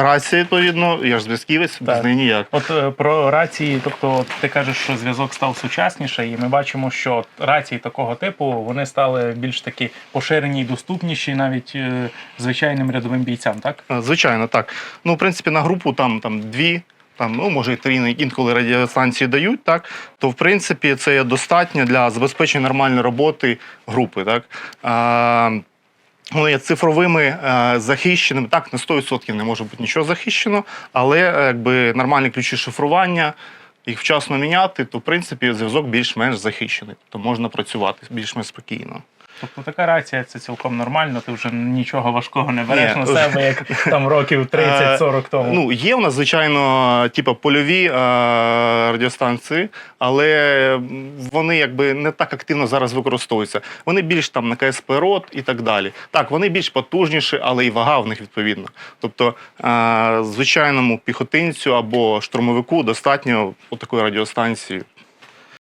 Рація, відповідно, я ж зв'язківець, без неї ніяк. От е, про рації, тобто от ти кажеш, що зв'язок став сучасніший, і ми бачимо, що от рації такого типу вони стали більш такі поширені і доступніші навіть е, звичайним рядовим бійцям, так? Е, Звичайно, так. Ну, в принципі, на групу там, там дві, там, ну, може, і три інколи радіостанції дають, так, то в принципі це є достатньо для забезпечення нормальної роботи групи. Так. А, вони є цифровими е, захищеними. Так, на 100% не може бути нічого захищено, але е, якби нормальні ключі шифрування, їх вчасно міняти, то в принципі зв'язок більш-менш захищений. То можна працювати більш-менш спокійно. Тобто така рація це цілком нормально, ти вже нічого важкого не береш Ні. на себе, як там років 30-40 тому. Ну, є у нас, звичайно, типу, польові е, радіостанції, але вони якби не так активно зараз використовуються. Вони більш там на КСП РОТ і так далі. Так, вони більш потужніші, але і вага в них відповідно. Тобто, е, звичайному піхотинцю або штурмовику достатньо такої радіостанції.